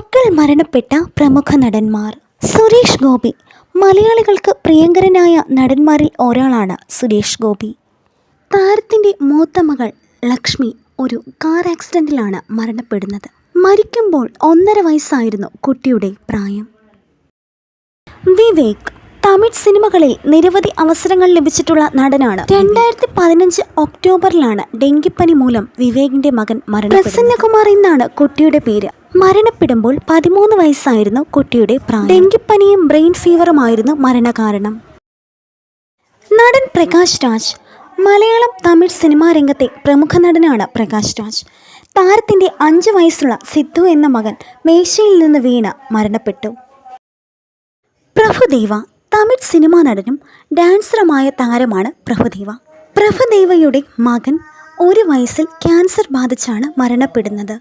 മക്കൾ മരണപ്പെട്ട പ്രമുഖ നടന്മാർ. സുരേഷ് ഗോപി. മലയാളികൾക്ക് പ്രിയങ്കരനായ നടന്മാരിൽ ഒരാളാണ് സുരേഷ് ഗോപി. താരത്തിന്റെ മൂത്ത മകൾ ലക്ഷ്മി ഒരു കാർ ആക്സിഡന്റിലാണ് മരണപ്പെടുന്നത്. മരിക്കുമ്പോൾ ഒന്നര വയസ്സായിരുന്നു കുട്ടിയുടെ പ്രായം. വിവേക്. തമിഴ് സിനിമകളിൽ നിരവധി അവസരങ്ങൾ ലഭിച്ചിട്ടുള്ള നടനാണ്. രണ്ടായിരത്തി പതിനഞ്ച് ഒക്ടോബറിലാണ് ഡെങ്കിപ്പനി മൂലം വിവേകിന്റെ മകൻ മരണം പ്രസന്നകുമാർ എന്നാണ് കുട്ടിയുടെ പേര്. മരണപ്പെടുമ്പോൾ പതിമൂന്ന് വയസ്സായിരുന്നു കുട്ടിയുടെ പ്രായം. ഡെങ്കിപ്പനിയും ബ്രെയിൻ ഫീവറുമായിരുന്നു മരണകാരണം. നടൻ പ്രകാശ് രാജ് മലയാളം തമിഴ് സിനിമാ രംഗത്തെ പ്രമുഖ നടനാണ് പ്രകാശ് രാജ്. താരത്തിന്റെ അഞ്ച് വയസ്സുള്ള സിദ്ധു എന്ന മകൻ മേശയിൽ നിന്ന് വീണ മരണപ്പെട്ടു. പ്രഭുദേവ തമിഴ് സിനിമാ നടനും ഡാൻസറുമായ താരമാണ് പ്രഭുദേവ. പ്രഭുദേവയുടെ മകൻ ഒരു വയസ്സിൽ ക്യാൻസർ ബാധിച്ചാണ് മരണപ്പെടുന്നത്.